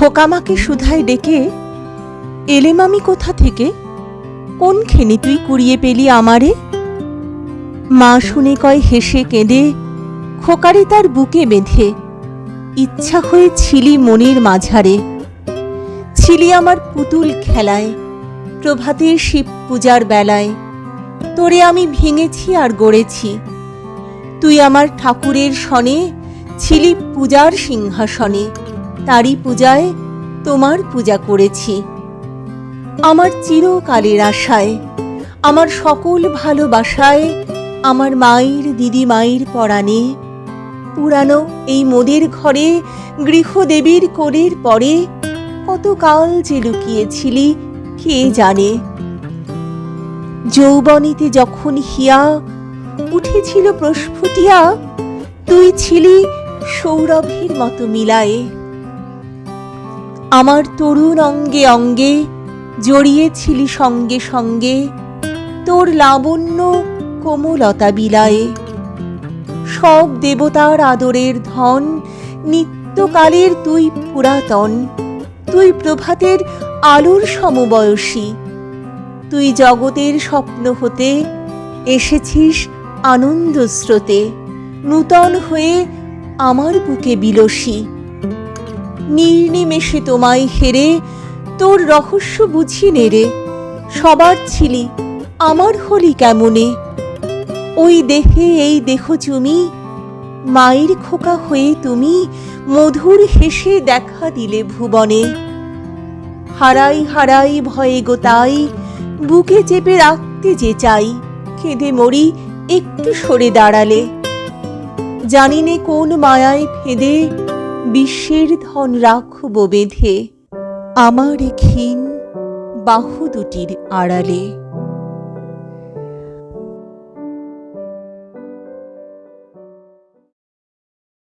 খোকামাকে সুধায় ডেকে এলেম আমি কোথা থেকে? কোন খেনে তুই কুড়িয়ে পেলি আমারে? মা শুনে কয়, হেসে কেঁদে, খোকারে তার বুকে বেঁধে, ইচ্ছা হয়ে ছিলি মনের মাঝারে। ছিলি আমার পুতুল খেলায়, প্রভাতের শিব পূজার বেলায়। তোরে আমি ভেঙেছি আর গড়েছি। তুই আমার ঠাকুরের সনে ছিলি পূজার সিংহাসনে। তারই পূজায় তোমার পূজা করেছি। আমার চিরকালের আশায়, আমার সকল ভালোবাসায়, আমার মায়ের দিদি মায়ের পরাণে, পুরানো এই মোদের ঘরে, গৃহদেবীর কোলের পরে কত কাল যে লুকিয়েছিলি, কে জানে? যৌবনীতে যখন হিয়া উঠেছিল প্রস্ফুটিয়া, তুই ছিলি সৌরভের মতো মিলায়ে। আমার তরুণ অঙ্গে অঙ্গে জড়িয়েছিলি সঙ্গে সঙ্গে তোর লাবণ্য কোমলতা বিলায়ে। সব দেবতার আদরের ধন নিত্যকালের তুই পুরাতন, তুই প্রভাতের আলোর সমবয়সী। তুই জগতের স্বপ্ন হতে এসেছিস আনন্দ স্রোতে, নূতন হয়ে আমার বুকে বিলসী। নির্নিমেষে তোমায় হেরে, তোর রহস্য বুঝি নেরে সবার ছিলি আমার হলি কেমনে? ওই দেহে এই দেহ চুমি, মায়ের খোকা হয়ে তুমি মধুর হেসে দেখা দিলে ভুবনে। হারাই হারাই ভয়ে গোতাই, বুকে চেপে রাখতে যে চাই, কেঁদে মরি একটু সরে দাঁড়ালে। জানিনে কোন মায়ায় ফেদে বিশ্বের ধন রাখব বেঁধে আমার ক্ষীণ বাহু দুটির আড়ালে।